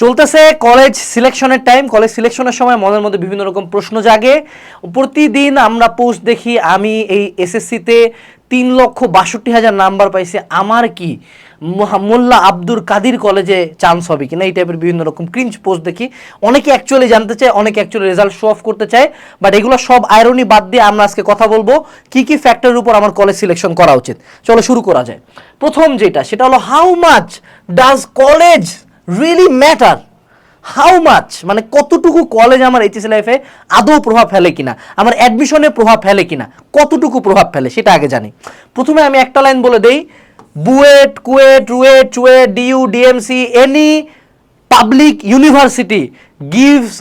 চলতেছে কলেজ সিলেকশনের time college সিলেকশনের সময় মনের মধ্যে বিভিন্ন রকম প্রশ্ন জাগে। প্রতিদিন আমরা পোস্ট দেখি, আমি এই এসএসসিতে তিন লক্ষ বাষট্টি হাজার নাম্বার পাইছি, আমার কি? মোল্লা আব্দুর কাদির কলেজে চান্স হবে কিনা? এই টাইপের বিভিন্ন রকম ক্রিঞ্চ পোস্ট দেখি। অনেকে অ্যাকচুয়ালি জানতে চায়, অনেকে অ্যাকচুয়ালি রেজাল্ট শো অফ করতে চায় বাট এগুলো সব আয়রনি বাদ দিয়ে আমরা আজকে কথা বলব, কি কি ফ্যাক্টরের উপর আমার কলেজ সিলেকশন করা উচিত? চলো শুরু করা যায়। প্রথম যেটা, সেটা হলো how much does college really matter how much মানে কতটুকু কলেজ আমার এইচএস লাইফে আদৌ প্রভাব ফেলে কিনা, আমার অ্যাডমিশনে প্রভাব ফেলে কিনা, কতটুকু প্রভাব ফেলে সেটা আগে জানি। প্রথমে আমি একটা লাইন বলে দেই, BUET, KUET, RUET, CUET DU DMC, any public university gives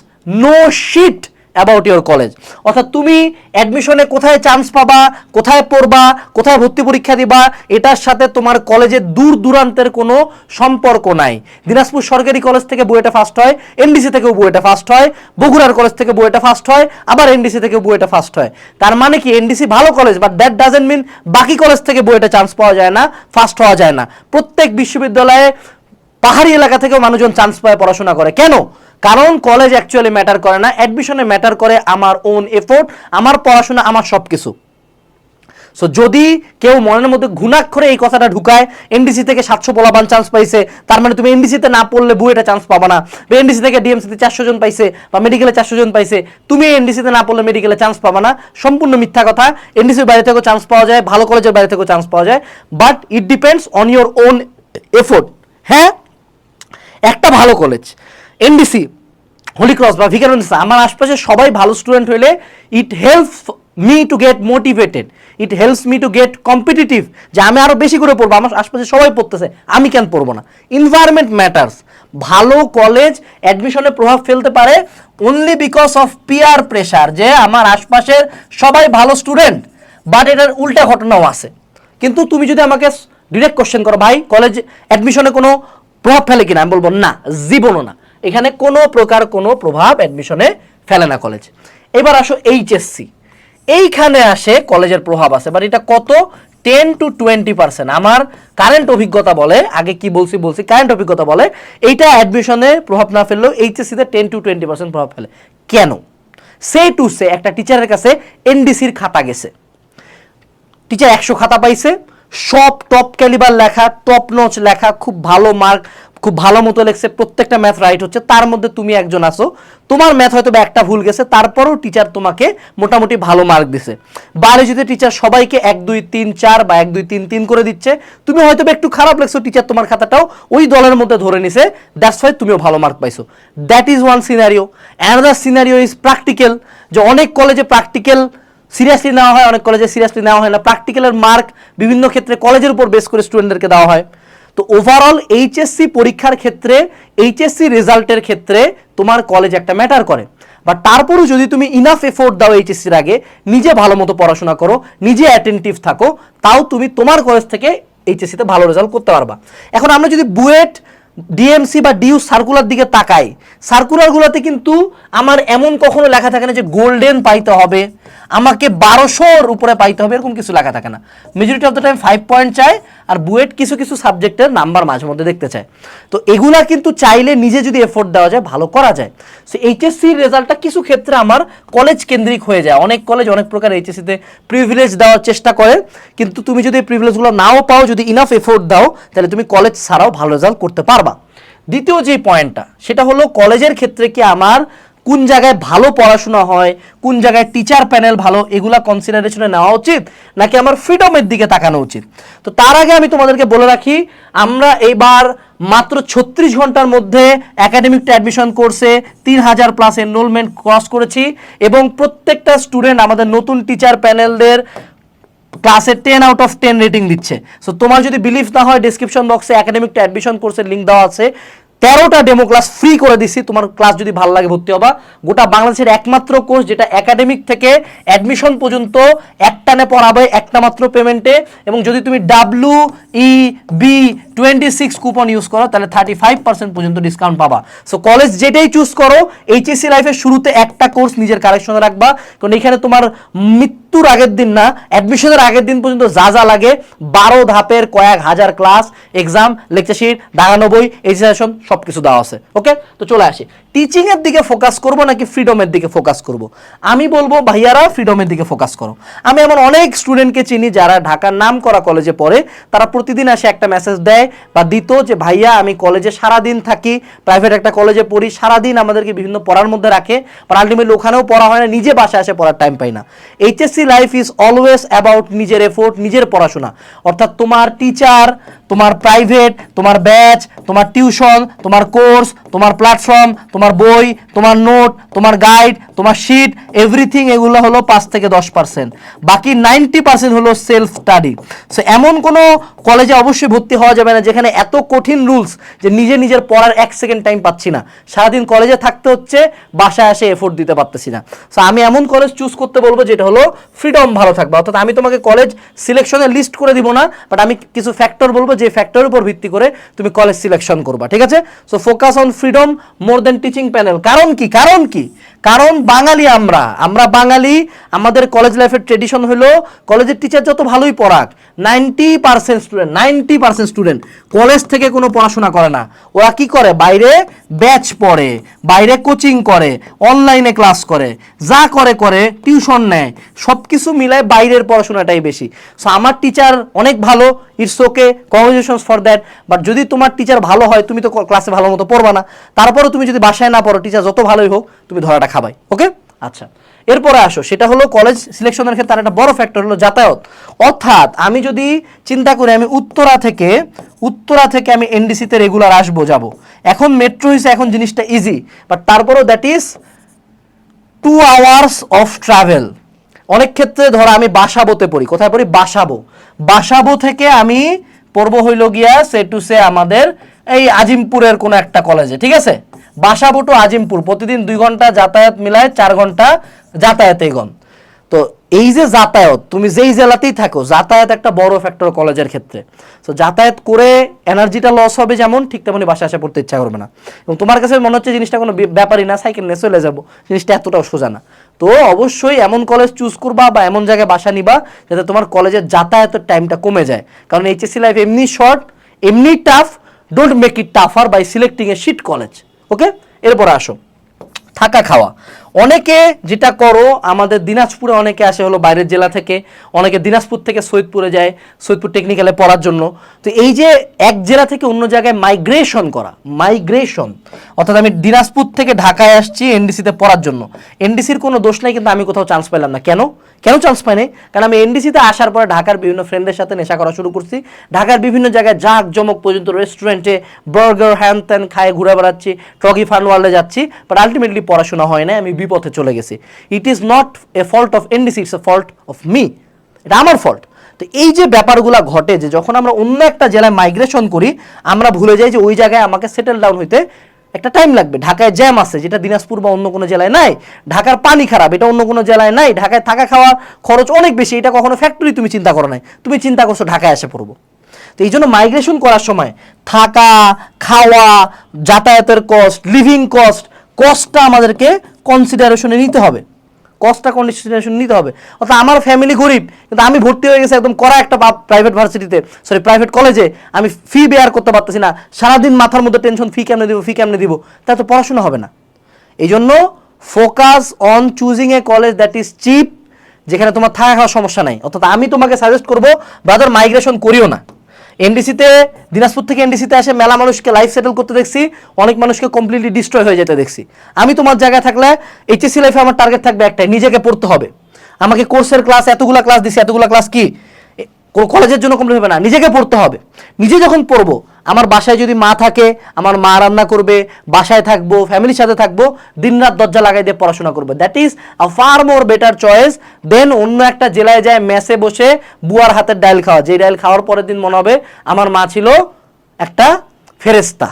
no shit about your college অর্থাৎ তুমি অ্যাডমিশনে কোথায় চান্স পাবা, কোথায় পড়বা, কোথায় ভর্তি পরীক্ষা দিবা, এটার সাথে তোমার কলেজের দূর দূরান্তের কোনো সম্পর্ক নাই। দিনাজপুর সরকারি কলেজ থেকে বুয়েটা ফার্স্ট হয় এনডিসি থেকেও বুয়েটা ফার্স্ট হয়, বগুড়ার কলেজ থেকে বুয়েটা ফার্স্ট হয়, আবার এনডিসি থেকে বুয়েটা ফার্স্ট হয়। তার মানে কি এনডিসি ভালো college but that doesn't mean বাকি কলেজ থেকে বুয়েটা চান্স পাওয়া যায় না ফার্স্ট হওয়া যায় না। প্রত্যেক বিশ্ববিদ্যালয়ে পাহাড়ি এলাকা থেকেও মানুষজন চান্স পায় পড়াশোনা করে। কেন? কারণ কলেজ অ্যাকচুয়ালি ম্যাটার করে না অ্যাডমিশনে ম্যাটার করে আমার ওন এফোর্ট আমার পড়াশোনা, আমার সব কিছু সো যদি কেউ মনের মধ্যে ঘুণাক্ষরে এই কথাটা ঢুকায় এনডিসি থেকে সাতশো পোলাবান চান্স পাইছে, তার মানে তুমি এনডিসিতে না পড়লে বুয়েটা চান্স পাবা না। বা এনডিসি থেকে ডিএমসিতে চারশো জন পাইছে, বা মেডিকেলে চারশো জন পাইছে, তুমি এনডিসিতে না পড়লে মেডিকেলে চান্স পাবা না। সম্পূর্ণ মিথ্যা কথা এনডিসির বাইরে থেকেও চান্স পাওয়া যায়, ভালো কলেজের বাইরে থেকেও চান্স পাওয়া যায়। But it depends on your own effort হ্যাঁ? একটা ভালো কলেজ এনডিসি হোলি ক্রস বা ভিকারুন্সা আমার আশপাশে সবাই ভালো স্টুডেন্ট হইলে it helps me to get motivated it helps me to get competitive যে আমি আরও বেশি করে পড়ব, আমার আশপাশে সবাই পড়তেছে, আমি কেন পড়ব না? এনভায়রনমেন্ট ম্যাটার্স ভালো কলেজ অ্যাডমিশনে প্রভাব ফেলতে পারে only because of peer pressure যে আমার আশপাশের সবাই ভালো স্টুডেন্ট বাট এটার উল্টা ঘটনাও আছে। কিন্তু তুমি যদি আমাকে ডিরেক্ট কোশ্চেন করো, ভাই কলেজ অ্যাডমিশনে কোনো প্রভাব ফেলে কিনা, আমি বলব না, জীবনও না। এখানে কোনো প্রকার কোনো প্রভাব অ্যাডমিশনে ফেলে না কলেজ এবার আসো এইচএসসি এইখানে আসে কলেজের প্রভাব আছে বাট এটা কত? টেন টু টোয়েন্টি পার্সেন্ট আমার কারেন্ট অভিজ্ঞতা বলে, আগে কি বলছি বলছি কারেন্ট অভিজ্ঞতা বলে, এইটা অ্যাডমিশনে প্রভাব না ফেললেও এইচএসসিতে টেন টু টোয়েন্টি পার্সেন্ট প্রভাব ফেলে। কেন? সে টু সে একটা টিচারের কাছে এনডিসির খাতা গেছে। টিচার একশো খাতা পাইছে সব টপ ক্যালিবার লেখা টপ নচ লেখা, খুব ভালো মার্ক খুব ভালো মতো লেখছে, প্রত্যেকটা ম্যাথ রাইট হচ্ছে। তার মধ্যে তুমি একজন আসো তোমার ম্যাথ হয়তো একটা ভুল গেছে, তারপরেও টিচার তোমাকে মোটামুটি ভালো মার্ক দিছে। বায়োলজিতে টিচার সবাইকে এক, দুই, তিন, চার বা এক, দুই, তিন তিন করে দিচ্ছে, তুমি হয়তো একটু খারাপ লাগছো টিচার তোমার খাতাটাও, ওই দলের মধ্যে ধরে নিছে দ্যাটস ওয়াই তুমিও ভালো মার্ক পাইছো। That is one scenario another scenario is practical যে অনেক কলেজে প্র্যাকটিক্যাল সিরিয়াসলি নেওয়া হয় অনেক কলেজে সিরিয়াসলি নেওয়া হয় না। প্র্যাকটিক্যালের মার্ক বিভিন্ন ক্ষেত্রে কলেজের উপর বেস করে স্টুডেন্টদেরকে দেওয়া হয়। তো ওভারঅল এইচএসসি পরীক্ষার ক্ষেত্রে এইচএসসি রেজাল্টের ক্ষেত্রে তোমার কলেজ একটা ম্যাটার করে। বাট তারপরেও যদি তুমি ইনাফ এফোর্ট দাও এইচএসসির আগে, নিজে ভালো মতো পড়াশোনা করো, নিজে অ্যাটেন্টিভ থাকো, তাও তুমি তোমার কলেজ থেকে এইচএসসিতে ভালো রেজাল্ট করতে পারবা। এখন আমরা যদি বুয়েট ডিএমসি বা ডিউ সার্কুলার দিকে তাকাই সার্কুলারগুলোতে কিন্তু আমার এমন কখনো লেখা থাকে না যে গোল্ডেন পাইতে হবে। আমাকে বারোশোর উপরে পাইতে হবে, এরকম কিছু লেখা থাকে না। Majority of the time five point চায়, আর বুয়েট কিছু কিছু সাবজেক্টের নাম্বার মাঝে মধ্যে দেখতে চায়। তো এগুলা কিন্তু চাইলে নিজে যদি এফোর্ট দেওয়া যায়, ভালো করা যায়। সো এইচএসসির রেজাল্টটা কিছু ক্ষেত্রে আমার কলেজ কেন্দ্রিক হয়ে যায়। অনেক কলেজ অনেক প্রকার এইচএসসিতে প্রিভিলেজ দেওয়ার চেষ্টা করে। কিন্তু তুমি যদি প্রিভিলেজগুলো নাও পাও, যদি ইনাফ এফোর্ট দাও, তাহলে তুমি কলেজ ছাড়াও ভালো রেজাল্ট করতে পারবা। দ্বিতীয় যে পয়েন্টটা সেটা হলো কলেজের ক্ষেত্রে কি আমার কোন জায়গায় ভালো পড়াশোনা হয়, কোন জায়গায় টিচার প্যানেল ভালো, এগুলা কনসিডারেশনে নেওয়া উচিত, নাকি আমার ফ্রিডমের দিকে তাকানো উচিত? তো তার আগে আমি তোমাদেরকে বলে রাখি, আমরা এইবার মাত্র ছত্রিশ ঘণ্টার মধ্যে একাডেমিকটা অ্যাডমিশন কোর্সে তিন হাজার প্লাস এনরোলমেন্ট ক্রস করেছি এবং প্রত্যেকটা স্টুডেন্ট আমাদের নতুন টিচার প্যানেলদের ক্লাসে ten out of ten rating দিচ্ছে। সো তোমার যদি বিলিভ না হয় ডিসক্রিপশন বক্সে একাডেমিকটা অ্যাডমিশন কোর্সের লিঙ্ক দেওয়া আছে। তেরোটা ডেমো ক্লাস ফ্রি করে দিছি। তোমার ক্লাস যদি ভালো লাগে ভর্তি হবা। গোটা বাংলাদেশের একমাত্র কোর্স যেটা একাডেমিক থেকে অ্যাডমিশন পর্যন্ত একটানে পড়াবে, একটা মাত্র পেমেন্টে এবং যদি তুমি W E B twenty six coupon use করো, তাহলে থার্টি ফাইভ পার্সেন্ট পর্যন্ত ডিসকাউন্ট পাবা। সো কলেজ যেটাই চুজ করো এইচএসসি লাইফের শুরুতে একটা কোর্স নিজের কালেকশনে রাখবা। কারণ এখানে তোমার মৃত্যুর আগের দিন না অ্যাডমিশনের আগের দিন পর্যন্ত যা যা লাগে, বারো ধাপের কয়েক হাজার ক্লাস এক্সাম লেকচার শিট দাগানো বই সব কিছু দেওয়া আছে ওকে? তো চলে আসি। টিচিং এর দিকে ফোকাস করব নাকি ফ্রিডমের দিকে ফোকাস করব? আমি বলব, ভাইয়ারা ফ্রিডমের দিকে ফোকাস করো। আমি এমন অনেক স্টুডেন্টকে চিনি যারা ঢাকার নাম করা কলেজে পড়ে। তারা প্রতিদিন আসে একটা মেসেজ দেয় বা দিত যে, ভাইয়া, আমি কলেজে সারাদিন থাকি প্রাইভেট একটা কলেজে পড়ি, সারাদিন আমাদেরকে বিভিন্ন পড়ার মধ্যে রাখে বাট আলটিমেটলি ওখানেও পড়া হয় না, নিজে বাসায় আসে পড়ার টাইম পাই না। HSC life is always about নিজের এফোর্ট নিজের পড়াশোনা। অর্থাৎ তোমার টিচার তোমার প্রাইভেট তোমার ব্যাচ তোমার টিউশন তোমার কোর্স তোমার প্ল্যাটফর্ম তোমার বই, তোমার নোট, তোমার গাইড, তোমার শিট এভরিথিং এগুলো হলো পাঁচ থেকে দশ পার্সেন্ট বাকি নাইনটি পার্সেন্ট হলো সেলফ স্টাডি সো এমন কোনো কলেজে অবশ্যই ভর্তি হওয়া যাবে না যেখানে এত কঠিন রুলস যে নিজে নিজের পড়ার এক সেকেন্ড টাইম পাচ্ছি না। সারাদিন কলেজে থাকতে হচ্ছে, বাসায় এসে এফোর্ট দিতে পারতেছি না। সো আমি এমন কলেজ চুজ করতে বলব যেটা হলো ফ্রিডম ভালো থাকবে। অর্থাৎ আমি তোমাকে কলেজ সিলেকশনে লিস্ট করে দিব না বাট আমি কিছু ফ্যাক্টর বলব যে ফ্যাক্টরের উপর ভিত্তি করে তুমি কলেজ সিলেকশন করবা, ঠিক আছে? So focus on freedom more than teaching panel কারণ কি? কারণ কি? কারণ বাঙালি আমরা আমরা বাঙালি, আমাদের কলেজ লাইফের ট্রেডিশন হলো কলেজের টিচার যত ভালোই পড়াক ninety percent student ninety percent student college থেকে কোনো পড়াশোনা করে না। ওরা কি করে? বাইরে ব্যাচ পড়ে, বাইরে কোচিং করে অনলাইনে ক্লাস করে, যা করে করে টিউশন নেয়। সব কিছু মিলায় বাইরের পড়াশোনাটাই বেশি। সো আমার টিচার অনেক ভালো it's okay congratulations for that but যদি তোমার টিচার ভালো হয়, তুমি তো ক্লাসে ভালো মতো পড়বা না। তারপরেও তুমি যদি বাসায় না পড়ো টিচার যত ভালোই হোক, তুমি ধরাটা খাবাই ওকে? আচ্ছা এরপরে আসো, সেটা হলো কলেজ সিলেকশনের ক্ষেত্রে আর একটা বড় ফ্যাক্টর হলো যাতায়াত। অর্থাৎ আমি যদি চিন্তা করি, আমি উত্তরা থেকে উত্তরা থেকে আমি এনডিসিতে রেগুলার আসব, যাব। এখন মেট্রো হিসেবে এখন জিনিসটা ইজি বাট তারপরেও that is two hours of travel অনেক ক্ষেত্রে ধরো আমি বাসাবোতে পড়ি, কোথায় পড়ি? বাসাবো। বাসাবো থেকে আমি পড়ব হইল গিয়া সে টু সে আমাদের এই আজিমপুরের কোনো একটা কলেজে ঠিক আছে? বাসাবো টু আজিমপুর। প্রতিদিন দুই ঘণ্টা যাতায়াত মিলায় চার ঘণ্টা যাতায়াতে গন তো এই যে যাতায়াত, তুমি যেই জেলাতেই থাকো, যাতায়াত একটা বড় ফ্যাক্টর কলেজের ক্ষেত্রে। তো যাতায়াত করে এনার্জিটা লস হবে যেমন, ঠিক তেমনি বাসা আসা পড়তে ইচ্ছা করবে না। এবং তোমার কাছে মনে হচ্ছে জিনিসটা কোনো ব্যাপারই না সাইকেল নিয়ে চলে যাব, জিনিসটা এতটাও সোজা না। তো অবশ্যই এমন কলেজ চুজ করবা বা এমন জায়গায় বাসা নিবা যাতে তোমার কলেজের যাতায়াতের টাইমটা কমে যায়। কারণ এইচএসসি লাইফ এমনি শর্ট এমনি tough don't make it tougher by selecting a shit college okay? এরপর আসো। থাকা খাওয়া। অনেকে যেটা করো, আমাদের দিনাজপুরে অনেকে আসে হলো বাইরের জেলা থেকে, অনেকে দিনাজপুর থেকে সৈয়দপুরে যায়, সৈয়দপুর টেকনিক্যালে পড়ার জন্য। তো এই যে এক জেলা থেকে অন্য জায়গায় মাইগ্রেশন করা মাইগ্রেশন অর্থাৎ আমি দিনাজপুর থেকে ঢাকায় আসছি এনডিসিতে পড়ার জন্য। এনডিসির কোনো দোষ নাই, কিন্তু আমি কোথাও চান্স পেলাম না। কেন? কেন চান্স পাইনি কারণ আমি এনডিসিতে আসার পরে ঢাকার বিভিন্ন ফ্রেন্ডের সাথে নেশা করা শুরু করছি। ঢাকার বিভিন্ন জায়গায় জাক জমক পর্যন্ত রেস্টুরেন্টে বার্গার হ্যান ত্যান খায় ঘুরে বেড়াচ্ছি ট্রগি ফান ওয়ার্ল্ডে যাচ্ছি বাট আলটিমেটলি পড়াশোনা হয় না আমি বিপথে চলে গেছি। It is not a fault of NDC it's a fault of me এটা আমার ফল্ট তো এই যে ব্যাপারগুলো ঘটে যে যখন আমরা অন্য একটা জেলায় মাইগ্রেশন করি, আমরা ভুলে যাই যে ওই জায়গায় আমাকে সেটেল ডাউন হইতে একটা টাইম লাগবে। ঢাকায় জ্যাম আছে, যেটা দিনাজপুর বা অন্য কোনো জেলায় নাই। ঢাকার পানি খারাপ, এটা অন্য কোনো জেলায় নাই। ঢাকায় থাকা খাওয়ার খরচ অনেক বেশি, এটা কখনো ফ্যাক্টরি তুমি চিন্তা করো নাই। তুমি চিন্তা করছ ঢাকায় এসে পড়ব। তো এই জন্য মাইগ্রেশন করার সময় থাকা, খাওয়া, যাতায়াতের কস্ট লিভিং কস্ট কস্টটা আমাদেরকে কনসিডারেশনে নিতে হবে। কস্টটা কন্ডিশন নিতে হবে। অর্থাৎ আমার ফ্যামিলি গরিব, কিন্তু আমি ভর্তি হয়ে গেছি একদম করা একটা প্রাইভেট ভার্সিটিতে সরি প্রাইভেট কলেজে আমি ফি বেয়ার করতে পারতেছি না। সারাদিন মাথার মধ্যে টেনশন ফি কেমনে দিব ফি কেমনে দিব? তা তো পড়াশোনা হবে না। এই জন্য focus on choosing a college that is cheap যেখানে তোমার থাকা খাওয়ার সমস্যা নাই। অর্থাৎ আমি তোমাকে সাজেস্ট করব ব্রাদার মাইগ্রেশন করিও না। এনডিসিতে দিনাজপুর থেকে এনডিসিতে আসে মেলা মানুষকে লাইফ সেটেল করতে দেখছি, অনেক মানুষকে কমপ্লিটলি ডিস্ট্রয় হয়ে যেতে দেখছি। আমি তোমার জায়গায় থাকলে এইচএসসি লাইফে আমার টার্গেট থাকবে একটাই, নিজেকে পড়তে হবে। আমাকে কোর্সের ক্লাস এতগুলো ক্লাস দিছি, এতগুলো ক্লাস কি? কলেজের জন্য কমপ্লিট হবে না, নিজেকে পড়তে হবে। নিজে যখন পড়ব আমার বাসায় যদি মা থাকে, আমার মা রান্না করবে, বাসায় থাকব ফ্যামিলির সাথে থাকব, দিনরাত দরজা লাগাই দিয়ে পড়াশোনা করব। That is a far more better choice than অন্য একটা জেলায় যায় মেসে বসে বুয়ার হাতের ডাইল খাওয়া। যে ডাইল খাওয়ার পরের দিন মনে হবে আমার মা ছিল একটা ফেরেস্তা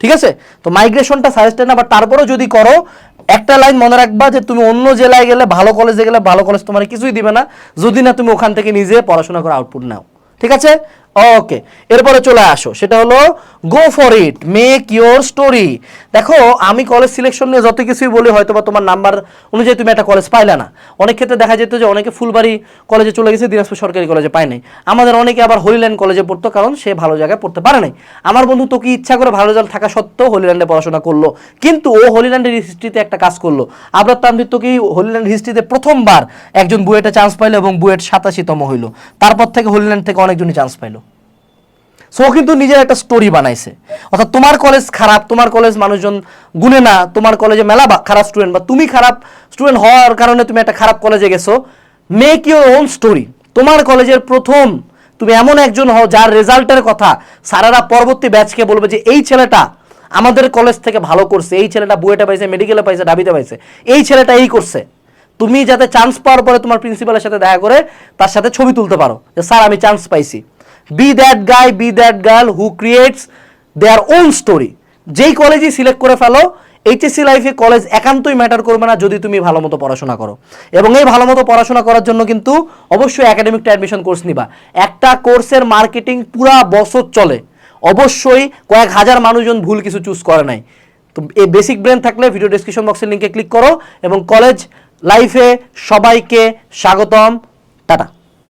ঠিক আছে? তো মাইগ্রেশনটা সাজেস্টেড না বাট তারপরেও যদি করো, একটা লাইন মনে রাখবা যে তুমি অন্য জেলায় গেলে, ভালো কলেজে গেলে, ভালো কলেজ তোমার কিছুই দিবে না। যদি না তুমি ওখান থেকে নিজে পড়াশোনা করে আউটপুট নাও। ঠিক আছে? ওকে এরপরে চলে আসো। সেটা হলো go for it make your story দেখো, আমি কলেজ সিলেকশন নিয়ে যত কিছুই বলি হয়তো বা তোমার নাম্বার অনুযায়ী তুমি একটা কলেজ পাইলে না। অনেক ক্ষেত্রে দেখা যেত যে, অনেকে ফুলবাড়ি কলেজে চলে গেছে, দিনাজপুর সরকারি কলেজে পায় নাই। আমাদের অনেকে আবার হলিল্যান্ড কলেজে পড়তো, কারণ সে ভালো জায়গায় পড়তে পারে নাই। আমার বন্ধু তো কি ইচ্ছা করে ভালো রেজাল্ট থাকা সত্ত্বেও হলিল্যান্ডে পড়াশোনা করল, কিন্তু ও হলিল্যান্ডের হিস্ট্রিতে একটা কাজ করল। আবরার তানভীর তো কি হলিল্যান্ড হিস্ট্রিতে প্রথমবার একজন বুয়েটে চান্স পাইলো এবং বুয়েট সাতাশিতম হইল। তারপর থেকে হলিল্যান্ড থেকে অনেকজনই চান্স পাইলো। সো কিন্তু নিজের একটা স্টোরি বানাইছে। অর্থাৎ তোমার কলেজ খারাপ, তোমার কলেজ মানুষজন গুনে না, তোমার কলেজে মেলা বা- খারাপ স্টুডেন্ট বা তুমি খারাপ স্টুডেন্ট হওয়ার কারণে তুমি একটা খারাপ কলেজে গেছো। মেক ইউর ওন স্টোরি তোমার কলেজের প্রথম তুমি এমন একজন হও যার রেজাল্টের কথা সারারা পরবর্তী ব্যাচকে বলবে যে, এই ছেলেটা আমাদের কলেজ থেকে ভালো করছে, এই ছেলেটা বুয়েটে পাইছে মেডিকেলে পাইছে, ডাবিতে পাইছে, এই ছেলেটা এই করছে। তুমি যাতে চান্স পাওয়ার পরে তোমার প্রিন্সিপালের সাথে দেখা করে তার সাথে ছবি তুলতে পারো। যে, স্যার, আমি চান্স পাইছি। Be that guy be that girl who creates their own story যেই কলেজই সিলেক্ট করে ফেলো এইচএসসি লাইফে কলেজ একান্তই ম্যাটার করবে না যদি তুমি ভালো মতো পড়াশোনা করো। এবং এই ভালো মতো পড়াশোনা করার জন্য কিন্তু অবশ্যই একাডেমিকটা অ্যাডমিশন কোর্স নিবা। একটা কোর্সের মার্কেটিং পুরা বছর চলে। অবশ্যই কয়েক হাজার মানুষজন ভুল কিছু চুজ করে নাই। তো এই বেসিক ব্রেন থাকলে ভিডিও ডিসক্রিপশন বক্সের লিঙ্কে ক্লিক করো এবং কলেজ লাইফে সবাইকে স্বাগতম। টাটা।